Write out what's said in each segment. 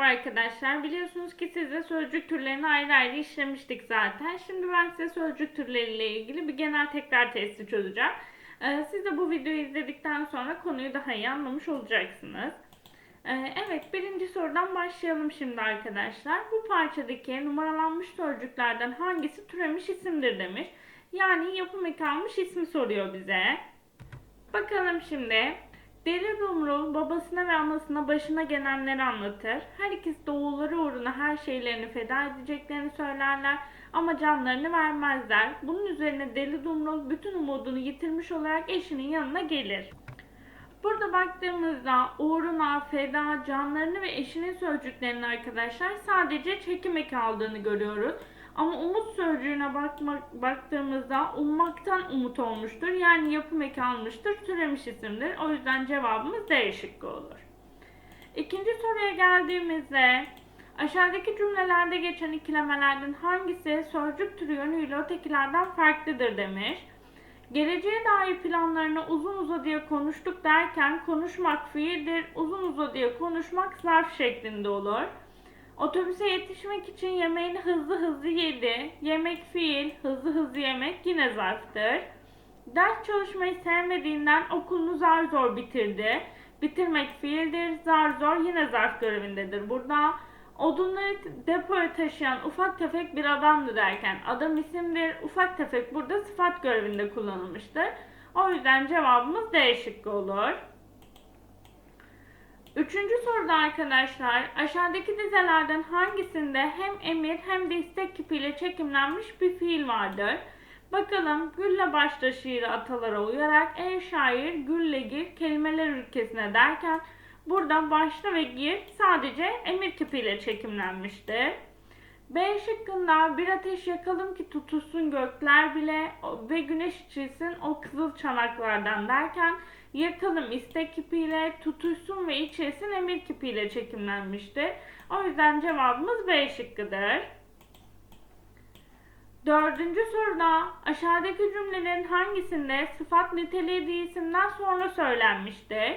Merhaba arkadaşlar. Biliyorsunuz ki size sözcük türlerini ayrı ayrı işlemiştik zaten. Şimdi ben size sözcük türleriyle ilgili bir genel tekrar testi çözeceğim. Ee, Siz de bu videoyu izledikten sonra konuyu daha iyi anlamış olacaksınız. Ee, Evet, birinci sorudan başlayalım şimdi arkadaşlar. Bu parçadaki numaralanmış sözcüklerden hangisi türemiş isimdir demiş. Yani yapım eki almış ismi soruyor bize. Bakalım şimdi. Deli Rumru babasına ve anasına başına gelenleri anlatır. Her ikisi de oğulları uğruna her şeylerini feda edeceklerini söylerler ama canlarını vermezler. Bunun üzerine Deli Rumru bütün umudunu yitirmiş olarak eşinin yanına gelir. Burada baktığımızda uğruna, feda, canlarını ve eşinin sözcüklerini arkadaşlar sadece çekim eki aldığını görüyoruz. Ama umut sözcüğüne bakmak, baktığımızda ummaktan umut olmuştur. Yani yapım eki almıştır, türemiş isimdir. O yüzden cevabımız D şıkkı olur. İkinci soruya geldiğimizde aşağıdaki cümlelerde geçen ikilemelerden hangisi sözcük türü yönüyle ötekilerden farklıdır demiş. Geleceğe dair planlarını uzun uzadıya konuştuk derken konuşmak fiildir, uzun uzadıya konuşmak zarf şeklinde olur. Otobüse yetişmek için yemeğini hızlı hızlı yedi. Yemek fiil, hızlı hızlı yemek yine zarftır. Ders çalışmayı sevmediğinden okulunu zar zor bitirdi. Bitirmek fiildir, zar zor yine zarf görevindedir. Burada odunları depoya taşıyan ufak tefek bir adamdı derken adam isimdir, ufak tefek burada sıfat görevinde kullanılmıştır. O yüzden cevabımız D şıkkı olur. Üçüncü soruda arkadaşlar aşağıdaki dizelerden hangisinde hem emir hem de istek kipiyle çekimlenmiş bir fiil vardır? Bakalım gülle başta şiiri atalara uyarak ey şair gülle gir kelimeler ülkesine derken burada başta ve gir sadece emir kipiyle çekimlenmiştir. B şıkkında bir ateş yakalım ki tutuşsun gökler bile ve güneş içilsin o kızıl çanaklardan derken yakalım istek kipiyle tutuşsun ve içilsin emir kipiyle çekimlenmiştir. O yüzden cevabımız B şıkkıdır. Dördüncü soruda aşağıdaki cümlelerin hangisinde sıfat niteliği bir isimden sonra söylenmiştir?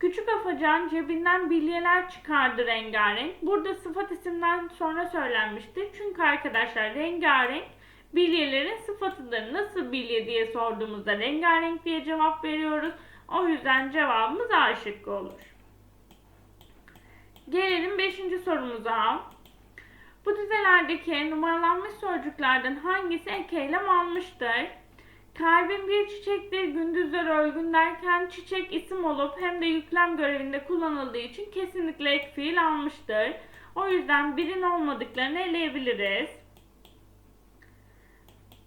Küçük afacan cebinden bilyeler çıkardı rengarenk. Burada sıfat isimden sonra söylenmiştir. Çünkü arkadaşlar rengarenk bilyelerin sıfatıdır. Nasıl bilye diye sorduğumuzda rengarenk diye cevap veriyoruz. O yüzden cevabımız A şıkkı olur. Gelelim 5. sorumuza. Bu dizelerdeki numaralanmış sözcüklerden hangisi ek eylem almıştır? Kalbin bir çiçektir, gündüzler ölgün derken çiçek isim olup hem de yüklem görevinde kullanıldığı için kesinlikle ek fiil almıştır. O yüzden birin olmadıklarını eleyebiliriz.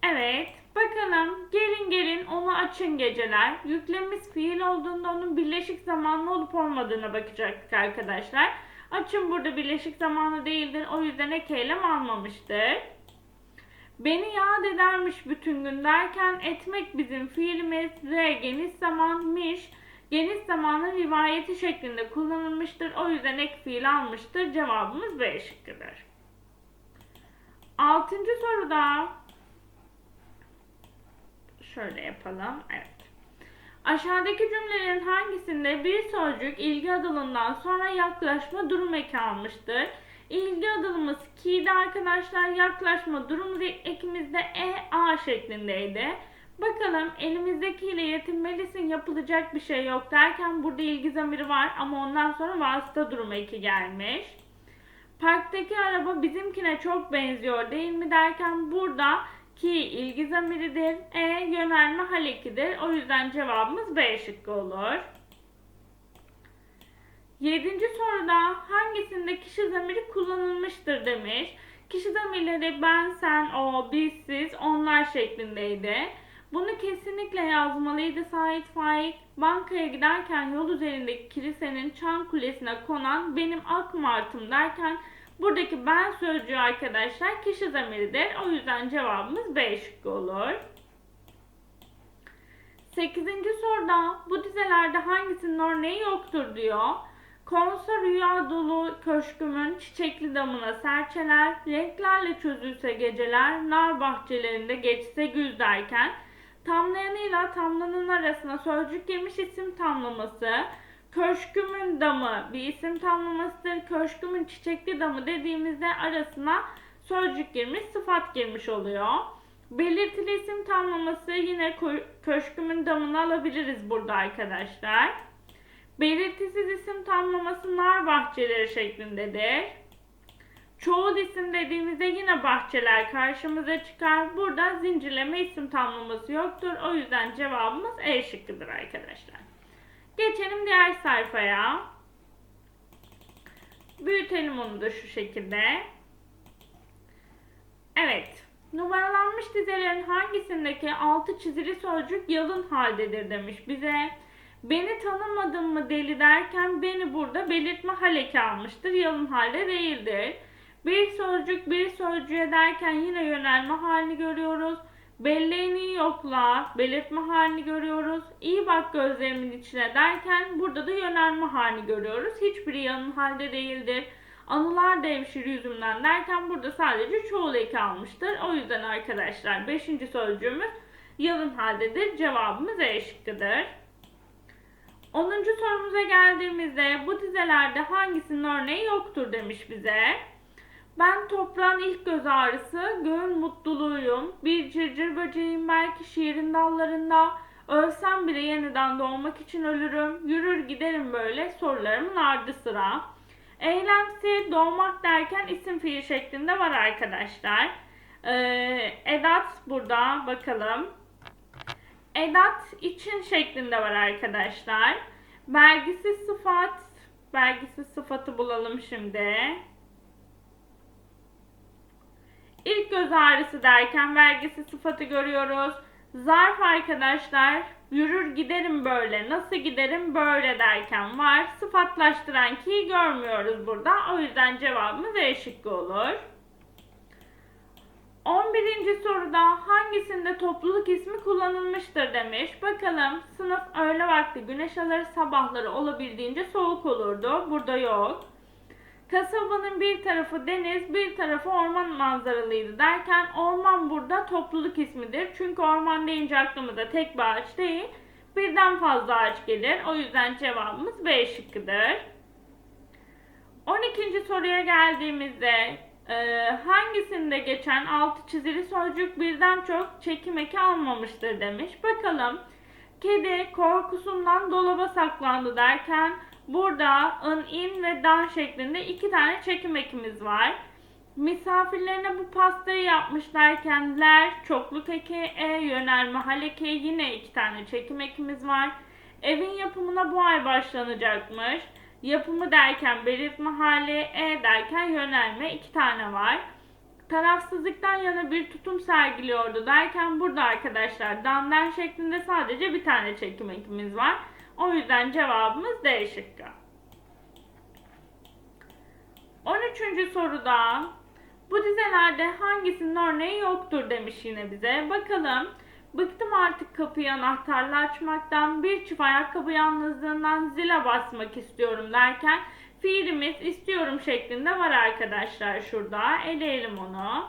Evet, bakalım gelin gelin onu açın geceler. Yüklemimiz fiil olduğunda onun birleşik zamanlı olup olmadığına bakacaktık arkadaşlar. Açın burada birleşik zamanlı değildir. O yüzden ek eylem almamıştır. Beni yad edermiş bütün gün derken etmek bizim fiilimiz re geniş zamanmış. Geniş zamanın rivayeti şeklinde kullanılmıştır. O yüzden ek fiil almıştır. Cevabımız B şıkkıdır. Altıncı soruda şöyle yapalım. Evet. Aşağıdaki cümlelerin hangisinde bir sözcük ilgi adılından sonra yaklaşma durum eki almıştır? İlgi adılımız ki'de arkadaşlar yaklaşma durum ekimizde e a şeklindeydi. Bakalım elimizdekiyle yetinmelisin yapılacak bir şey yok derken burada ilgi zamiri var ama ondan sonra vasıta durum eki gelmiş. Parktaki araba bizimkine çok benziyor değil mi derken burada ki ilgi zamiridir. E yönelme hal ekidir. O yüzden cevabımız B şıkkı olur. Yedinci soruda hangisinde kişi zamiri kullanılmıştır demiş. Kişi zamirleri ben, sen, o, biz, siz, onlar şeklindeydi. Bunu kesinlikle yazmalıydı Sait Faik. Bankaya giderken yol üzerindeki kilisenin çan kulesine konan benim ak martım derken buradaki ben sözcüğü arkadaşlar kişi zamiridir. O yüzden cevabımız B şıkkı olur. Sekizinci soruda bu dizelerde hangisinin örneği yoktur diyor. Konsa rüya dolu köşkümün çiçekli damına serçeler, renklerle çözülse geceler, nar bahçelerinde geçse güz derken, tamlayanıyla tamlanan arasına sözcük girmiş isim tamlaması, Köşkümün damı bir isim tamlamasıdır. Köşkümün çiçekli damı dediğimizde arasına sözcük girmiş, sıfat girmiş oluyor. Belirtili isim tamlaması yine kö- köşkümün damını alabiliriz burada arkadaşlar. Belirtisiz isim tamlaması nar bahçeleri şeklindedir. Çoğul isim dediğimizde yine bahçeler karşımıza çıkar. Burada zincirleme isim tamlaması yoktur. O yüzden cevabımız E şıkkıdır arkadaşlar. Geçelim diğer sayfaya. Büyütelim onu da şu şekilde. Evet. Numaralanmış dizelerin hangisindeki altı çizili sözcük yalın haldedir demiş bize. Beni tanımadın mı deli derken beni burada belirtme haleki almıştır. Yalın halde değildir. Bir sözcük bir sözcüğe derken yine yönelme halini görüyoruz. Belleğini yokla, belirtme halini görüyoruz. İyi bak gözlerimin içine derken burada da yönelme halini görüyoruz. Hiçbiri yalın halde değildir. Anılar devşir yüzümden derken burada sadece çoğul eki almıştır. O yüzden arkadaşlar 5. sözcüğümüz yalın haldedir. Cevabımız E şıkkıdır. 10. sorumuza geldiğimizde bu dizelerde hangisinin örneği yoktur demiş bize. Ben toprağın ilk göz ağrısı, göğün mutluluğuyum, bir cırcır böceğim belki şiirin dallarında, ölsem bile yeniden doğmak için ölürüm, yürür giderim böyle sorularımın ardı sıra. Eylemsi doğmak derken isim fiil şeklinde var arkadaşlar. Ee, edat burada bakalım. Edat için şeklinde var arkadaşlar. Belgisiz sıfat, belgisiz sıfatı bulalım şimdi. İlk göz ağrısı derken vergisiz sıfatı görüyoruz. Zarf arkadaşlar yürür giderim böyle. Nasıl giderim böyle derken var. Sıfatlaştıran ki'yi görmüyoruz burada. O yüzden cevabımız E şıkkı olur. 11. soruda hangisinde topluluk ismi kullanılmıştır demiş. Bakalım sınıf öğle vakti güneş alır sabahları olabildiğince soğuk olurdu. Burada yok. Kasabanın bir tarafı deniz, bir tarafı orman manzaralıydı derken orman burada topluluk ismidir. Çünkü orman deyince aklımıza tek bir ağaç değil, birden fazla ağaç gelir. O yüzden cevabımız B şıkkıdır. 12. soruya geldiğimizde e, hangisinde geçen altı çizili sözcük birden çok çekim eki almamıştır demiş. Bakalım. Kedi korkusundan dolaba saklandı derken burada ın, in ve dan şeklinde iki tane çekim ekimiz var. Misafirlerine bu pastayı yapmış derken ler, çokluk eki, e, yönelme hal yine iki tane çekim ekimiz var. Evin yapımına bu ay başlanacakmış. Yapımı derken belirtme hali, e derken yönelme iki tane var. Tarafsızlıktan yana bir tutum sergiliyordu derken burada arkadaşlar dandan şeklinde sadece bir tane çekim ekimiz var. O yüzden cevabımız D şıkkı. 13. soruda bu dizelerde hangisinin örneği yoktur demiş yine bize. Bakalım. Bıktım artık kapıyı anahtarla açmaktan, bir çift ayakkabı yalnızlığından zile basmak istiyorum derken fiilimiz istiyorum şeklinde var arkadaşlar şurada. Eleyelim onu.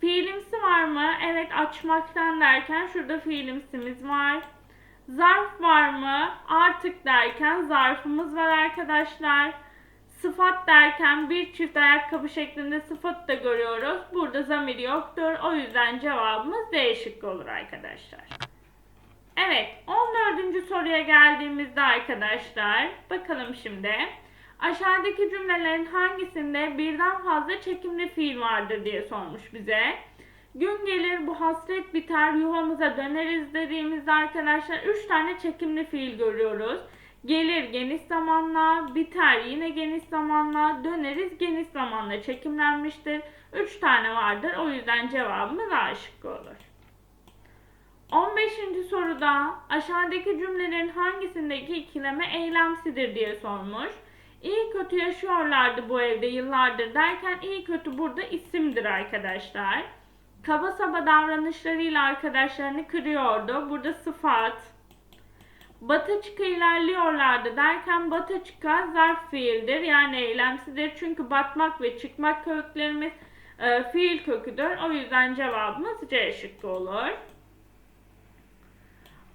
Fiilimsi var mı? Evet açmaktan derken şurada fiilimsimiz var. Zarf var mı? Artık derken zarfımız var arkadaşlar. Sıfat derken bir çift ayakkabı şeklinde sıfat da görüyoruz. Burada zamir yoktur. O yüzden cevabımız D şıkkı olur arkadaşlar. Evet 14. soruya geldiğimizde arkadaşlar bakalım şimdi. Aşağıdaki cümlelerin hangisinde birden fazla çekimli fiil vardır diye sormuş bize. Gün gelir bu hasret biter yuvamıza döneriz dediğimizde arkadaşlar 3 tane çekimli fiil görüyoruz. Gelir geniş zamanla, biter yine geniş zamanla, döneriz geniş zamanla çekimlenmiştir. 3 tane vardır. O yüzden cevabımız A şıkkı olur. 15. soruda aşağıdaki cümlelerin hangisindeki ikileme eylemsidir diye sormuş. İyi kötü yaşıyorlardı bu evde yıllardır derken iyi kötü burada isimdir arkadaşlar. Kaba saba davranışlarıyla arkadaşlarını kırıyordu. Burada sıfat. Bataçıka ilerliyorlardı derken bataçıka zarf fiildir yani eylemsidir. Çünkü batmak ve çıkmak köklerimiz e, fiil köküdür. O yüzden cevabımız C şıkkı olur.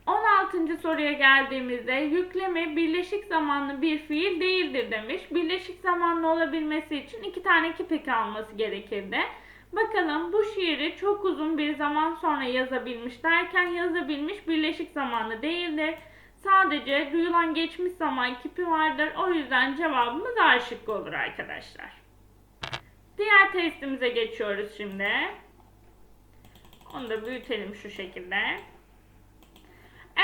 16. soruya geldiğimizde yüklemi birleşik zamanlı bir fiil değildir demiş. Birleşik zamanlı olabilmesi için iki tane kipek alması gerekirdi. Bakalım bu şiiri çok uzun bir zaman sonra yazabilmiş derken yazabilmiş birleşik zamanlı değildir. Sadece duyulan geçmiş zaman kipi vardır. O yüzden cevabımız A şıkkı olur arkadaşlar. Diğer testimize geçiyoruz şimdi. Onu da büyütelim şu şekilde.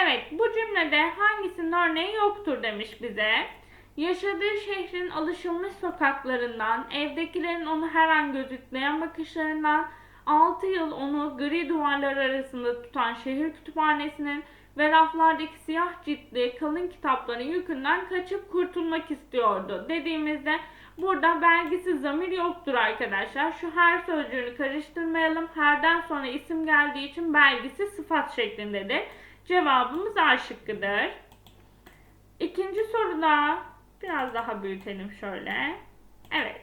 Evet, bu cümlede hangisinin örneği yoktur demiş bize. Yaşadığı şehrin alışılmış sokaklarından, evdekilerin onu her an gözetleyen bakışlarından, 6 yıl onu gri duvarlar arasında tutan şehir kütüphanesinin ve raflardaki siyah ciltli kalın kitapların yükünden kaçıp kurtulmak istiyordu dediğimizde burada belgisiz zamir yoktur arkadaşlar. Şu her sözcüğünü karıştırmayalım. Herden sonra isim geldiği için belgisiz sıfat şeklindedir. Cevabımız A şıkkıdır. İkinci soruda biraz daha büyütelim şöyle. Evet.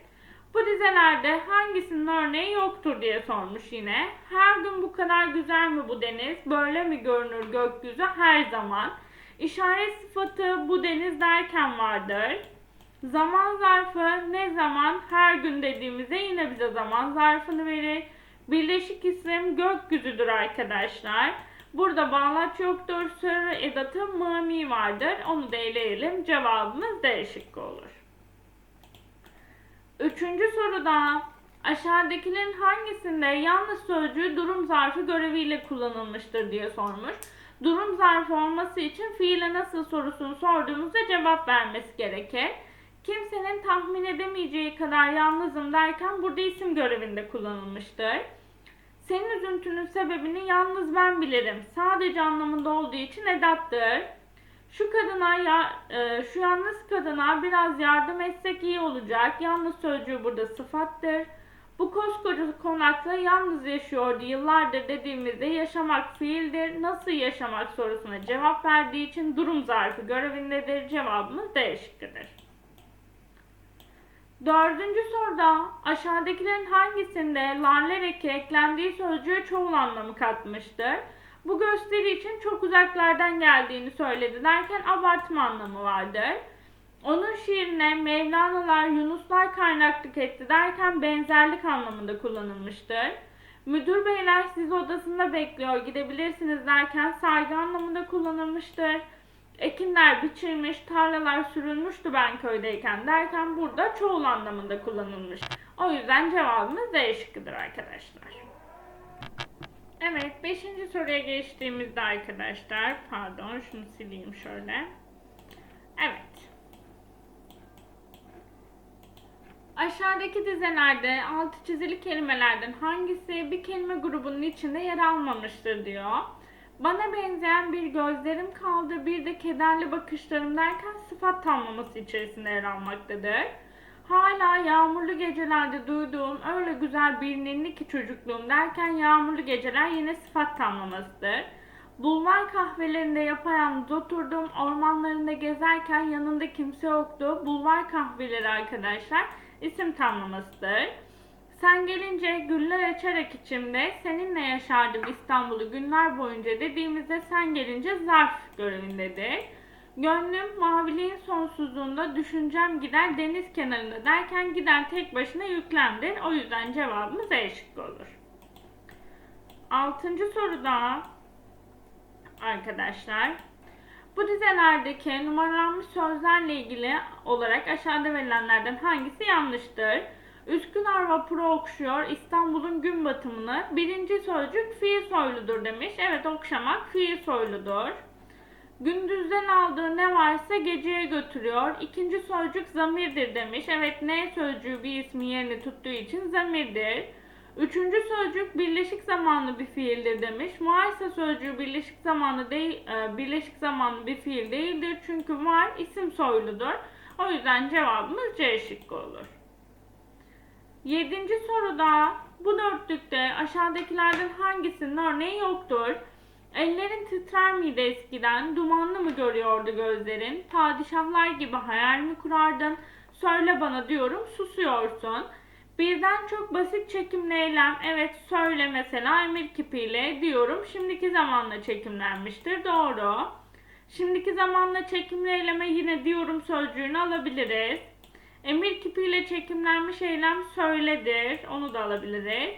Bu dizelerde hangisinin örneği yoktur diye sormuş yine. Her gün bu kadar güzel mi bu deniz? Böyle mi görünür gökyüzü her zaman? İşaret sıfatı bu deniz derken vardır. Zaman zarfı ne zaman? Her gün dediğimizde yine bize zaman zarfını verir. Birleşik isim gökyüzüdür arkadaşlar. Burada bağlaç yoktur. Sır edatı mami vardır. Onu da eleyelim. Cevabımız D şıkkı olur. Üçüncü soruda aşağıdakilerin hangisinde yalnız sözcüğü durum zarfı göreviyle kullanılmıştır diye sormuş. Durum zarfı olması için fiile nasıl sorusunu sorduğumuzda cevap vermesi gerekir. Kimsenin tahmin edemeyeceği kadar yalnızım derken burada isim görevinde kullanılmıştır. Senin üzüntünün sebebini yalnız ben bilirim. Sadece anlamında olduğu için edattır. Şu kadına ya e, şu yalnız kadına biraz yardım etsek iyi olacak. Yalnız sözcüğü burada sıfattır. Bu koskoca konakta yalnız yaşıyordu yıllardır dediğimizde yaşamak fiildir. Nasıl yaşamak sorusuna cevap verdiği için durum zarfı görevindedir. Cevabımız D şıkkıdır. Dördüncü soruda aşağıdakilerin hangisinde larler eki eklendiği sözcüğe çoğul anlamı katmıştır? Bu gösteri için çok uzaklardan geldiğini söyledi derken abartma anlamı vardır. Onun şiirine Mevlana'lar, Yunuslar kaynaklık etti derken benzerlik anlamında kullanılmıştır. Müdür beyler sizi odasında bekliyor gidebilirsiniz derken saygı anlamında kullanılmıştır. Ekinler biçilmiş, tarlalar sürülmüştü ben köydeyken derken burada çoğul anlamında kullanılmış. O yüzden cevabımız D şıkkıdır arkadaşlar. Evet, 5. soruya geçtiğimizde arkadaşlar, pardon şunu sileyim şöyle. Evet. Aşağıdaki dizelerde altı çizili kelimelerden hangisi bir kelime grubunun içinde yer almamıştır diyor. Bana benzeyen bir gözlerim kaldı, bir de kederli bakışlarım derken sıfat tamlaması içerisinde yer almaktadır. Hala yağmurlu gecelerde duyduğum öyle güzel bir ninni ki çocukluğum derken yağmurlu geceler yine sıfat tamlamasıdır. Bulvar kahvelerinde yapayalnız oturdum, ormanlarında gezerken yanında kimse yoktu. Bulvar kahveleri arkadaşlar isim tamlamasıdır. Sen gelince güller açarak içimde seninle yaşardım İstanbul'u günler boyunca dediğimizde sen gelince zarf görevindedir. Gönlüm maviliğin sonsuzluğunda düşüncem gider deniz kenarında derken giden tek başına yüklemdir. O yüzden cevabımız E olur. Altıncı soruda arkadaşlar bu dizelerdeki numaralanmış sözlerle ilgili olarak aşağıda verilenlerden hangisi yanlıştır? Üsküdar vapuru okşuyor İstanbul'un gün batımını. Birinci sözcük fiil soyludur demiş. Evet okşamak fiil soyludur. Gündüzden aldığı ne varsa geceye götürüyor. İkinci sözcük zamirdir demiş. Evet ne sözcüğü bir ismi yerini tuttuğu için zamirdir. Üçüncü sözcük birleşik zamanlı bir fiildir demiş. Varsa sözcüğü birleşik zamanlı değil, e, birleşik zamanlı bir fiil değildir. Çünkü var isim soyludur. O yüzden cevabımız C şıkkı olur. Yedinci soruda bu dörtlükte aşağıdakilerden hangisinin örneği yoktur? Ellerin titrer miydi eskiden? Dumanlı mı görüyordu gözlerin? Padişahlar gibi hayal mi kurardın? Söyle bana diyorum susuyorsun. Birden çok basit çekimli eylem. Evet söyle mesela emir kipiyle diyorum. Şimdiki zamanla çekimlenmiştir. Doğru. Şimdiki zamanla çekimli eyleme yine diyorum sözcüğünü alabiliriz. Emir kipiyle çekimlenmiş eylem söyledir. Onu da alabiliriz.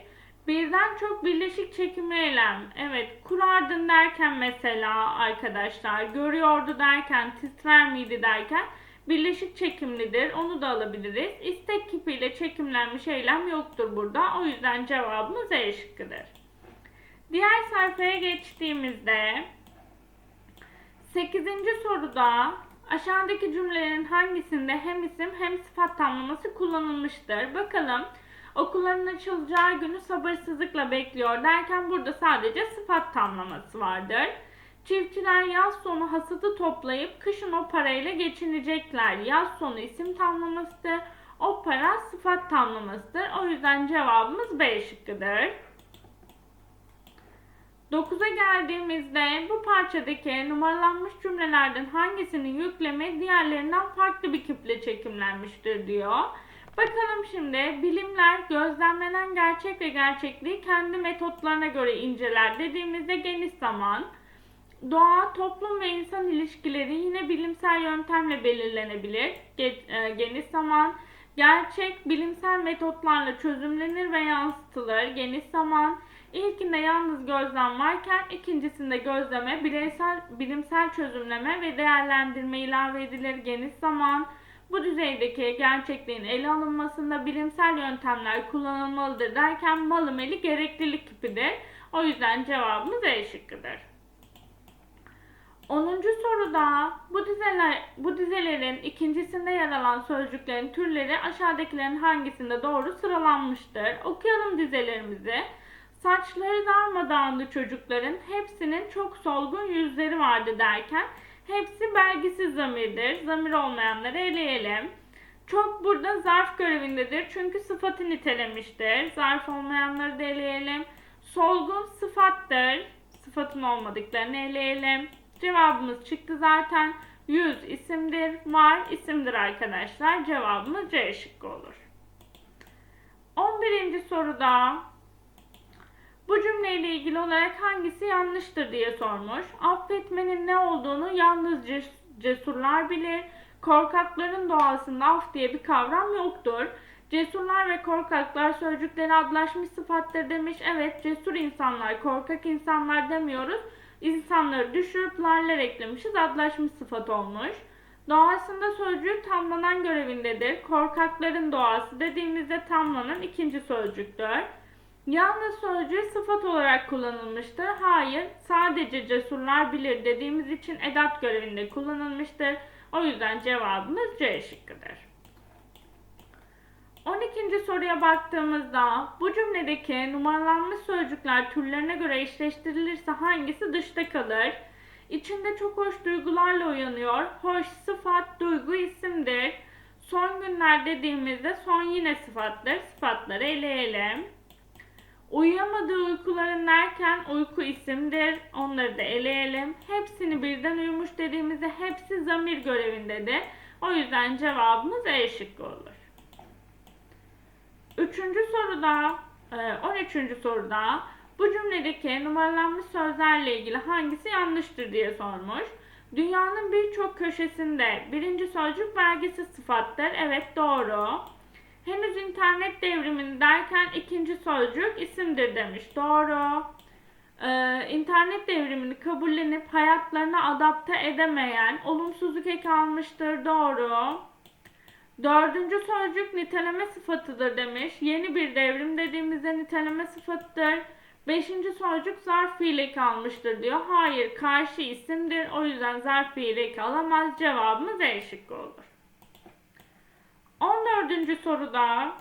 Birden çok birleşik çekimli eylem. Evet, kurardın derken mesela arkadaşlar, görüyordu derken, titrer miydi derken birleşik çekimlidir. Onu da alabiliriz. İstek kipiyle çekimlenmiş eylem yoktur burada. O yüzden cevabımız E şıkkıdır. Diğer sayfaya geçtiğimizde 8. soruda aşağıdaki cümlelerin hangisinde hem isim hem sıfat tamlaması kullanılmıştır? Bakalım okulların açılacağı günü sabırsızlıkla bekliyor derken burada sadece sıfat tamlaması vardır. Çiftçiler yaz sonu hasadı toplayıp kışın o parayla geçinecekler. Yaz sonu isim tamlamasıdır. O para sıfat tamlamasıdır. O yüzden cevabımız B şıkkıdır. 9'a geldiğimizde bu parçadaki numaralanmış cümlelerden hangisinin yüklemi diğerlerinden farklı bir küple çekimlenmiştir diyor. Bakalım şimdi bilimler gözlemlenen gerçek ve gerçekliği kendi metotlarına göre inceler dediğimizde geniş zaman. Doğa, toplum ve insan ilişkileri yine bilimsel yöntemle belirlenebilir. E, Geniş zaman. Gerçek bilimsel metotlarla çözümlenir ve yansıtılır. Geniş zaman. İlkinde yalnız gözlem varken ikincisinde gözleme, bireysel, bilimsel çözümleme ve değerlendirme ilave edilir. Geniş zaman. Bu düzeydeki gerçekliğin ele alınmasında bilimsel yöntemler kullanılmalıdır derken malımeli gereklilik kipidir. O yüzden cevabımız E şıkkıdır. 10. soruda bu dizeler bu dizelerin ikincisinde yer alan sözcüklerin türleri aşağıdakilerin hangisinde doğru sıralanmıştır? Okuyalım dizelerimizi. Saçları darmadağındı çocukların hepsinin çok solgun yüzleri vardı derken hepsi belgisiz zamirdir. Zamir olmayanları eleyelim. Çok burada zarf görevindedir çünkü sıfatı nitelemiştir. Zarf olmayanları da eleyelim. Solgun sıfattır. Sıfatın olmadıklarını eleyelim. Cevabımız çıktı zaten. Yüz isimdir, var isimdir arkadaşlar. Cevabımız C şıkkı olur. 11. soruda bu cümleyle ilgili olarak hangisi yanlıştır diye sormuş. Affetmenin ne olduğunu yalnız ces- cesurlar bilir. Korkakların doğasında af diye bir kavram yoktur. Cesurlar ve korkaklar sözcükleri adlaşmış sıfattır demiş. Evet cesur insanlar, korkak insanlar demiyoruz. İnsanları düşürüp larlar eklemişiz. Adlaşmış sıfat olmuş. Doğasında sözcüğü tamlanan görevindedir. Korkakların doğası dediğimizde tamlanan ikinci sözcüktür. Yalnız sözcüğü sıfat olarak kullanılmıştır. Hayır, sadece cesurlar bilir dediğimiz için edat görevinde kullanılmıştır. O yüzden cevabımız C şıkkıdır. 12. soruya baktığımızda bu cümledeki numaralanmış sözcükler türlerine göre eşleştirilirse hangisi dışta kalır? İçinde çok hoş duygularla uyanıyor. Hoş sıfat, duygu isimdir. Son günler dediğimizde son yine sıfattır. Sıfatları eleyelim. Uyuyamadığı uykuların derken uyku isimdir. Onları da eleyelim. Hepsini birden uyumuş dediğimizde hepsi zamir görevindedir. O yüzden cevabımız E şıkkı olur. Üçüncü soruda, e, 13. soruda bu cümledeki numaralanmış sözlerle ilgili hangisi yanlıştır diye sormuş. Dünyanın birçok köşesinde birinci sözcük vergisiz sıfattır. Evet doğru. Henüz internet devrimini derken ikinci sözcük isimdir demiş. Doğru. Ee, internet devrimini kabullenip hayatlarına adapte edemeyen olumsuzluk eki almıştır. Doğru. Dördüncü sözcük niteleme sıfatıdır demiş. Yeni bir devrim dediğimizde niteleme sıfatıdır. Beşinci sözcük zarf fiili kalmıştır diyor. Hayır karşı isimdir. O yüzden zarf fiili alamaz. Cevabımız E şıkkı olur. 14. soruda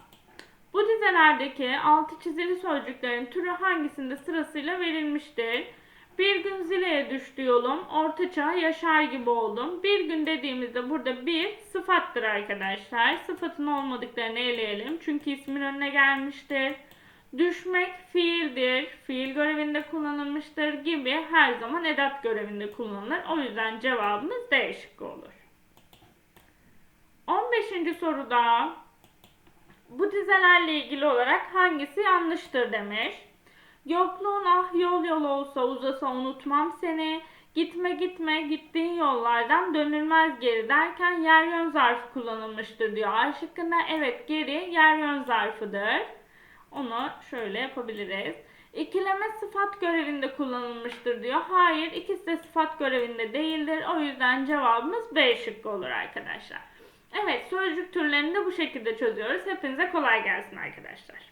bu dizelerdeki altı çizili sözcüklerin türü hangisinde sırasıyla verilmiştir? Bir gün zileye düştü yolum, ortaçağ yaşar gibi oldum. Bir gün dediğimizde burada bir sıfattır arkadaşlar. Sıfatın olmadıklarını eleyelim çünkü ismin önüne gelmiştir. Düşmek fiildir, fiil görevinde kullanılmıştır gibi her zaman edat görevinde kullanılır. O yüzden cevabımız D şıkkı olur. 15. soruda bu Mutizelerle ilgili olarak hangisi yanlıştır demiş. Yokluğun ah yol yol olsa uzasa unutmam seni. Gitme gitme gittiğin yollardan dönülmez geri derken yer yön zarfı kullanılmıştır diyor. A evet geri yer yön zarfıdır. Onu şöyle yapabiliriz. İkileme sıfat görevinde kullanılmıştır diyor. Hayır ikisi de sıfat görevinde değildir. O yüzden cevabımız B şıkkı olur arkadaşlar. Evet sözcük türlerini de bu şekilde çözüyoruz. Hepinize kolay gelsin arkadaşlar.